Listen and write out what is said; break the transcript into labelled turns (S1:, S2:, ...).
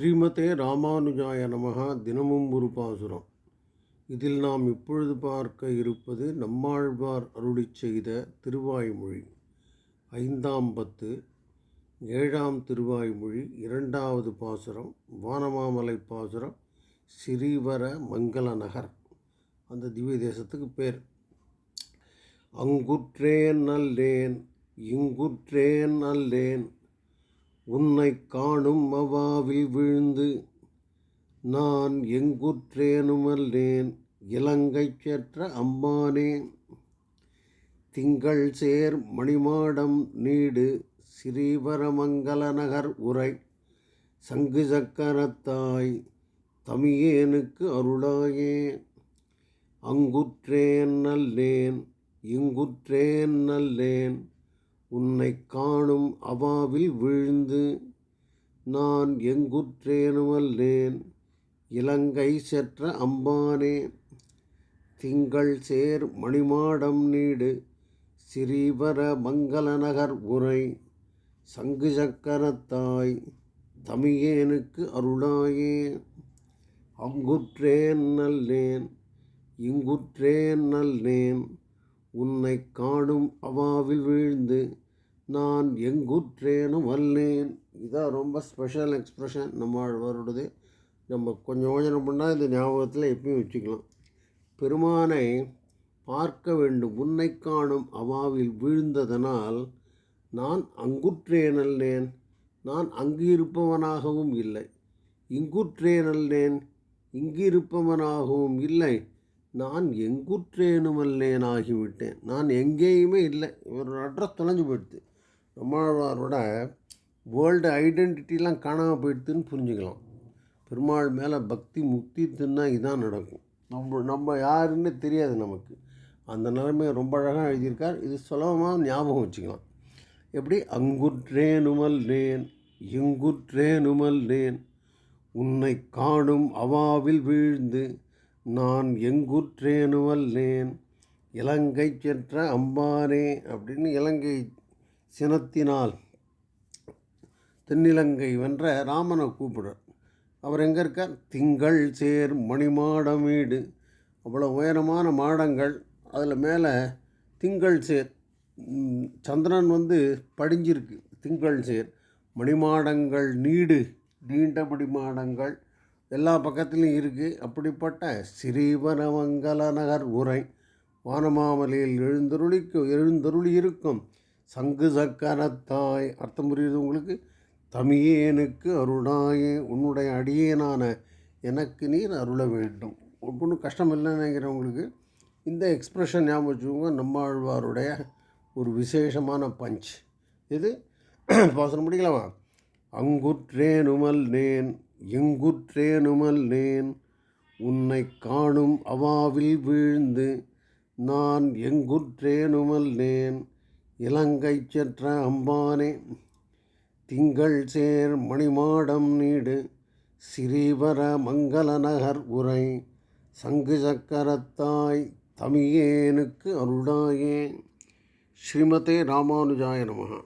S1: ஸ்ரீமதே ராமானுஜாய நமகா தினமும் ஒரு பாசுரம். இதில் நாம் இப்பொழுது பார்க்க இருப்பது நம்மாழ்வார் அருளிச் செய்த திருவாய்மொழி. ஐந்தாம் பத்து ஏழாம் திருவாய்மொழி இரண்டாவது பாசுரம் வானமாமலை பாசுரம் ஸ்ரீவர மங்கள நகர். அந்த திவ்ய தேசத்துக்கு பேர். அங்குற்றேன் அல்லேன் இங்குற்றேன் அல்லேன் உன்னை காணும் அவாவில் விழுந்து நான் எங்குற்றேனுமல்லேன் இலங்கை சேற்ற அம்மானே. திங்கள் சேர் மணிமாடம் நீடு ஸ்ரீவரமங்கல நகர் உரை சங்கு சக்கரத்தாய் தமியேனுக்கு அருளாயே. அங்குற்றேன் நல்லேன் இங்குற்றேன் நல்லேன் உன்னை காணும் அவாவில் விழுந்து நான் எங்குற்றேனுமல்லேன் இலங்கை செற்ற அம்பானே திங்கள் சேர் மணிமாடம் நீடு சிறீவர மங்களநகர் உரை சங்கு சக்கரத்தாய் தமியேனுக்கு அருளாயே. அங்குற்றேன் நல்லேன் இங்குற்றேன் நல்லேன் உன்னை காணும் அவாவில் வீழ்ந்து நான் எங்குற்றேனும் அல்லேன். இதான் ரொம்ப ஸ்பெஷல் எக்ஸ்ப்ரெஷன் நம்ம நம்ம கொஞ்சம் யோஜனை பண்ணால் இந்த ஞாபகத்தில் எப்பயும் வச்சுக்கலாம். பெருமானை பார்க்க வேண்டும். உன்னை காணும் அவாவில் வீழ்ந்ததனால் நான் அங்குற்றேனல்லேன் நான் அங்கு இருப்பவனாகவும் இல்லை. இங்குற்றேனல்லேன் இங்கு இருப்பவனாகவும் இல்லை. நான் எங்குற்றேனுமல்லேனாகிவிட்டேன். நான் எங்கேயுமே இல்லை. இவரோட அட்ரஸ் தொலைஞ்சு போயிடுது. நம்மளோட வேர்ல்டு ஐடென்டிட்டிலாம் காணாமல் போயிடுதுன்னு புரிஞ்சுக்கலாம். பெருமாள் மேலே பக்தி முக்தி தின்னா இதான் நடக்கும். நம்ம நம்ம யாருன்னு தெரியாது நமக்கு. அந்த நிலைமையை ரொம்ப அழகாக எழுதியிருக்கார். இது சுலபமாக ஞாபகம் வச்சுக்கலாம். எப்படி? அங்குற்றேனுமல்லேன் எங்குற்றேனுமல்லேன் உன்னை காணும் அவாவில் வீழ்ந்து நான் எங்குற்றேனுமல்லேன் இலங்கை சென்ற அம்பானே அப்படின்னு இலங்கை சினத்தினால் தென்னிலங்கை வென்ற ராமனை கூப்பிடுறார். அவர் எங்கே இருக்கார்? திங்கள் சேர் மணிமாடம் வீடு. அவ்வளோ உயரமான மாடங்கள். அதில் மேலே திங்கள் சேர். சந்திரன் வந்து படிஞ்சிருக்கு. திங்கள் சேர். மணிமாடங்கள் நீடு. நீண்ட மணிமாடங்கள் எல்லா பக்கத்துலேயும் இருக்குது அப்படிப்பட்ட ஸ்ரீவனமங்கல நகர் உரை. வானமாமலையில் எழுந்தருளிக்கு எழுந்தருளி இருக்கும் சங்கு சக்கரத்தாய் அர்த்தம் புரியுது உங்களுக்கு? தமியேனுக்கு அருளாயே உன்னுடைய அடியேனான எனக்கு நீர் அருள வேண்டும். ஒன்றும் கஷ்டம் இல்லைன்னுங்கிறவங்களுக்கு இந்த எக்ஸ்ப்ரெஷன் ஞாபகம் வச்சுக்கோங்க. நம்மாழ்வாருடைய ஒரு விசேஷமான பஞ்ச் இது பாசனம் முடிக்கலாமா? அங்குற்றேனுமல் நேன் எங்குற்றேனுமல் நேன் உன்னை காணும் அவாவில் வீழ்ந்து நான் எங்குற்றேனுமல் நேன் இலங்கை செற்ற அம்பானே திங்கள் சேர் மணிமாடம் நீடு சிறீவர மங்கள நகர் உரை சங்கு சக்கரத்தாய் தமியேனுக்கு அருளாயே. ஸ்ரீமதே ராமானுஜாய நமகா.